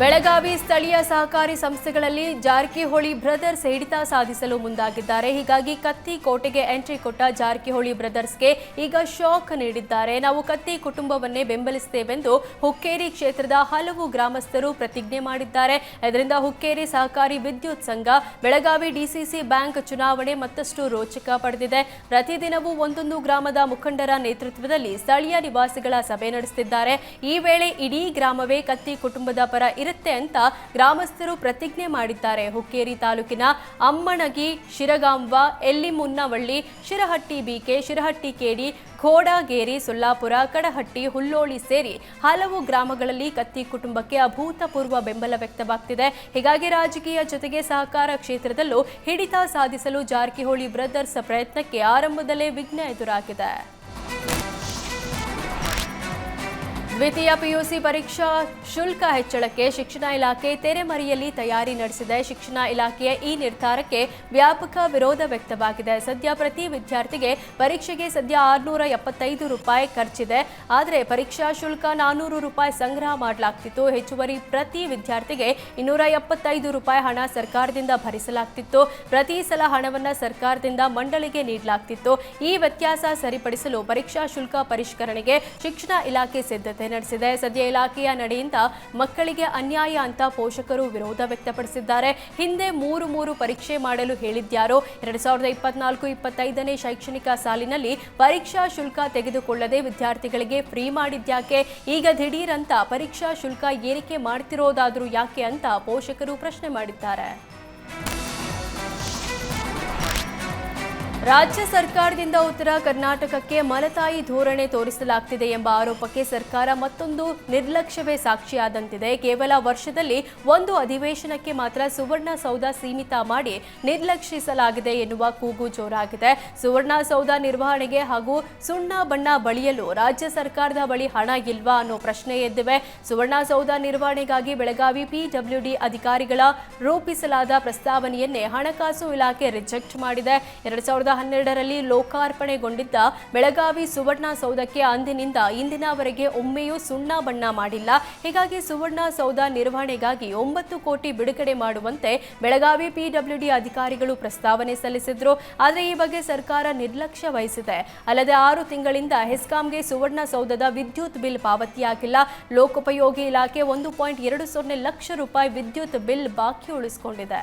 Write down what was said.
ಬೆಳಗಾವಿ ಸ್ಥಳೀಯ ಸಹಕಾರಿ ಸಂಸ್ಥೆಗಳಲ್ಲಿ ಜಾರಕಿಹೊಳಿ ಬ್ರದರ್ಸ್ ಹಿಡಿತ ಸಾಧಿಸಲು ಮುಂದಾಗಿದ್ದಾರೆ. ಹೀಗಾಗಿ ಕತ್ತಿ ಕೋಟೆಗೆ ಎಂಟ್ರಿ ಕೊಟ್ಟ ಜಾರಕಿಹೊಳಿ ಬ್ರದರ್ಸ್ಗೆ ಈಗ ಶಾಕ್ ನೀಡಿದ್ದಾರೆ. ನಾವು ಕತ್ತಿ ಕುಟುಂಬವನ್ನೇ ಬೆಂಬಲಿಸುತ್ತೇವೆಂದು ಹುಕ್ಕೇರಿ ಕ್ಷೇತ್ರದ ಹಲವು ಗ್ರಾಮಸ್ಥರು ಪ್ರತಿಜ್ಞೆ ಮಾಡಿದ್ದಾರೆ. ಇದರಿಂದ ಹುಕ್ಕೇರಿ ಸಹಕಾರಿ ವಿದ್ಯುತ್ ಸಂಘ, ಬೆಳಗಾವಿ ಡಿಸಿಸಿ ಬ್ಯಾಂಕ್ ಚುನಾವಣೆ ಮತ್ತಷ್ಟು ರೋಚಕ ಪಡೆದಿದೆ. ಪ್ರತಿದಿನವೂ ಒಂದೊಂದು ಗ್ರಾಮದ ಮುಖಂಡರ ನೇತೃತ್ವದಲ್ಲಿ ಸ್ಥಳೀಯ ನಿವಾಸಿಗಳ ಸಭೆ ನಡೆಸುತ್ತಿದ್ದಾರೆ. ಈ ವೇಳೆ ಇಡೀ ಗ್ರಾಮವೇ ಕತ್ತಿ ಕುಟುಂಬದ ಪರ ಇರುತ್ತೆ ಅಂತ ಗ್ರಾಮಸ್ಥರು ಪ್ರತಿಜ್ಞೆ ಮಾಡಿದ್ದಾರೆ. ಹುಕ್ಕೇರಿ ತಾಲೂಕಿನ Ammanagi Shiragaon, Yallimunnavalli, Shirahatti B K, Shirahatti K D Ghodageri Sollapur, ಕಡಹಟ್ಟಿ, Hulloli ಸೇರಿ ಹಲವು ಗ್ರಾಮಗಳಲ್ಲಿ ಕತ್ತಿ ಕುಟುಂಬಕ್ಕೆ ಅಭೂತಪೂರ್ವ ಬೆಂಬಲ ವ್ಯಕ್ತವಾಗ್ತಿದೆ. ಹೀಗಾಗಿ ರಾಜಕೀಯ ಜೊತೆಗೆ ಸಹಕಾರ ಕ್ಷೇತ್ರದಲ್ಲೂ ಹಿಡಿತ ಸಾಧಿಸಲು ಜಾರಕಿಹೊಳಿ ಬ್ರದರ್ಸ್ ಪ್ರಯತ್ನಕ್ಕೆ ಆರಂಭದಲ್ಲೇ ವಿಘ್ನ ಎದುರಾಗಿದೆ. ದ್ವಿತೀಯ ಪಿಯುಸಿ ಪರೀಕ್ಷಾ ಶುಲ್ಕ ಹೆಚ್ಚಳಕ್ಕೆ ಶಿಕ್ಷಣ ಇಲಾಖೆ ತೆರೆಮರೆಯಲ್ಲಿ ತಯಾರಿ ನಡೆಸಿದೆ. ಶಿಕ್ಷಣ ಇಲಾಖೆಯ ಈ ನಿರ್ಧಾರಕ್ಕೆ ವ್ಯಾಪಕ ವಿರೋಧ ವ್ಯಕ್ತವಾಗಿದೆ. ಸದ್ಯ ಪ್ರತಿ ವಿದ್ಯಾರ್ಥಿಗೆ ಪರೀಕ್ಷೆಗೆ ಸದ್ಯ ಆರುನೂರ ಎಪ್ಪತ್ತೈದು ರೂಪಾಯಿ ಖರ್ಚಿದೆ. ಆದರೆ ಪರೀಕ್ಷಾ ಶುಲ್ಕ ನಾನ್ನೂರು ರೂಪಾಯಿ ಸಂಗ್ರಹ ಮಾಡಲಾಗ್ತಿತ್ತು. ಹೆಚ್ಚುವರಿ ಪ್ರತಿ ವಿದ್ಯಾರ್ಥಿಗೆ ಇನ್ನೂರ ಎಪ್ಪತ್ತೈದು ರೂಪಾಯಿ ಹಣ ಸರ್ಕಾರದಿಂದ ಭರಿಸಲಾಗ್ತಿತ್ತು. ಪ್ರತಿ ಸಲ ಹಣವನ್ನು ಸರ್ಕಾರದಿಂದ ಮಂಡಳಿಗೆ ನೀಡಲಾಗ್ತಿತ್ತು. ಈ ವ್ಯತ್ಯಾಸ ಸರಿಪಡಿಸಲು ಪರೀಕ್ಷಾ ಶುಲ್ಕ ಪರಿಷ್ಕರಣೆಗೆ ಶಿಕ್ಷಣ ಇಲಾಖೆ ಸಿದ್ಧತೆ ನಡೆಸಿದೆ. ಸದ್ಯ ಇಲಾಖೆಯ ನಡೆಯಿಂದ ಮಕ್ಕಳಿಗೆ ಅನ್ಯಾಯ ಅಂತ ಪೋಷಕರು ವಿರೋಧ ವ್ಯಕ್ತಪಡಿಸಿದ್ದಾರೆ. ಹಿಂದೆ ಮೂರು ಮೂರು ಪರೀಕ್ಷೆ ಮಾಡಲು ಹೇಳಿದ್ಯಾರೋ, ಎರಡ್ ಸಾವಿರದ ಇಪ್ಪತ್ನಾಲ್ಕು ಇಪ್ಪತ್ತೈದನೇ ಶೈಕ್ಷಣಿಕ ಸಾಲಿನಲ್ಲಿ ಪರೀಕ್ಷಾ ಶುಲ್ಕ ತೆಗೆದುಕೊಳ್ಳದೆ ವಿದ್ಯಾರ್ಥಿಗಳಿಗೆ ಫ್ರೀ ಮಾಡಿದ್ಯಾಕೆ? ಈಗ ದಿಢೀರಂತ ಪರೀಕ್ಷಾ ಶುಲ್ಕ ಏರಿಕೆ ಮಾಡ್ತಿರೋದಾದ್ರೂ ಯಾಕೆ ಅಂತ ಪೋಷಕರು ಪ್ರಶ್ನೆ ಮಾಡಿದ್ದಾರೆ. ರಾಜ್ಯ ಸರ್ಕಾರದಿಂದ ಉತ್ತರ ಕರ್ನಾಟಕಕ್ಕೆ ಮಲತಾಯಿ ಧೋರಣೆ ತೋರಿಸಲಾಗ್ತಿದೆ ಎಂಬ ಆರೋಪಕ್ಕೆ ಸರ್ಕಾರ ಮತ್ತೊಂದು ನಿರ್ಲಕ್ಷ್ಯವೇ ಸಾಕ್ಷಿಯಾದಂತಿದೆ. ಕೇವಲ ವರ್ಷದಲ್ಲಿ ಒಂದು ಅಧಿವೇಶನಕ್ಕೆ ಮಾತ್ರ ಸುವರ್ಣ ಸೌಧ ಸೀಮಿತ ಮಾಡಿ ನಿರ್ಲಕ್ಷಿಸಲಾಗಿದೆ ಎನ್ನುವ ಕೂಗು ಜೋರಾಗಿದೆ. ಸುವರ್ಣ ಸೌಧ ನಿರ್ವಹಣೆಗೆ ಹಾಗೂ ಸುಣ್ಣ ಬಣ್ಣ ಬಳಿಯಲು ರಾಜ್ಯ ಸರ್ಕಾರದ ಬಳಿ ಹಣ ಇಲ್ವಾ ಅನ್ನೋ ಪ್ರಶ್ನೆ ಎದ್ದಿವೆ. ಸುವರ್ಣ ಸೌಧ ನಿರ್ವಹಣೆಗಾಗಿ ಬೆಳಗಾವಿ ಪಿಡಬ್ಲ್ಯೂಡಿ ಅಧಿಕಾರಿಗಳ ರೂಪಿಸಲಾದ ಪ್ರಸ್ತಾವನೆಯನ್ನೇ ಹಣಕಾಸು ಇಲಾಖೆ ರಿಜೆಕ್ಟ್ ಮಾಡಿದೆ. ಎರಡ್ ಸಾವಿರದ ಹನ್ನೆರಡರಲ್ಲಿ ಲೋಕಾರ್ಪಣೆಗೊಂಡಿದ್ದ ಬೆಳಗಾವಿ ಸುವರ್ಣ ಸೌಧಕ್ಕೆ ಅಂದಿನಿಂದ ಇಂದಿನವರೆಗೆ ಒಮ್ಮೆಯೂ ಸುಣ್ಣ ಬಣ್ಣ ಮಾಡಿಲ್ಲ. ಹೀಗಾಗಿ ಸುವರ್ಣ ಸೌಧ ನಿರ್ವಹಣೆಗಾಗಿ ಒಂಬತ್ತು ಕೋಟಿ ಬಿಡುಗಡೆ ಮಾಡುವಂತೆ ಬೆಳಗಾವಿ ಪಿಡಬ್ಲ್ಯೂಡಿ ಅಧಿಕಾರಿಗಳು ಪ್ರಸ್ತಾವನೆ ಸಲ್ಲಿಸಿದ್ರು. ಆದರೆ ಈ ಬಗ್ಗೆ ಸರ್ಕಾರ ನಿರ್ಲಕ್ಷ್ಯ ವಹಿಸಿದೆ. ಅಲ್ಲದೆ ಆರು ತಿಂಗಳಿಂದ ಹೆಸ್ಕಾಂಗೆ ಸುವರ್ಣ ಸೌಧದ ವಿದ್ಯುತ್ ಬಿಲ್ ಪಾವತಿಯಾಗಿಲ್ಲ. ಲೋಕೋಪಯೋಗಿ ಇಲಾಖೆ ಒಂದು ಪಾಯಿಂಟ್ ಎರಡು ಸೊನ್ನೆ ಲಕ್ಷ ರೂಪಾಯಿ ವಿದ್ಯುತ್ ಬಿಲ್ ಬಾಕಿ ಉಳಿಸಿಕೊಂಡಿದೆ.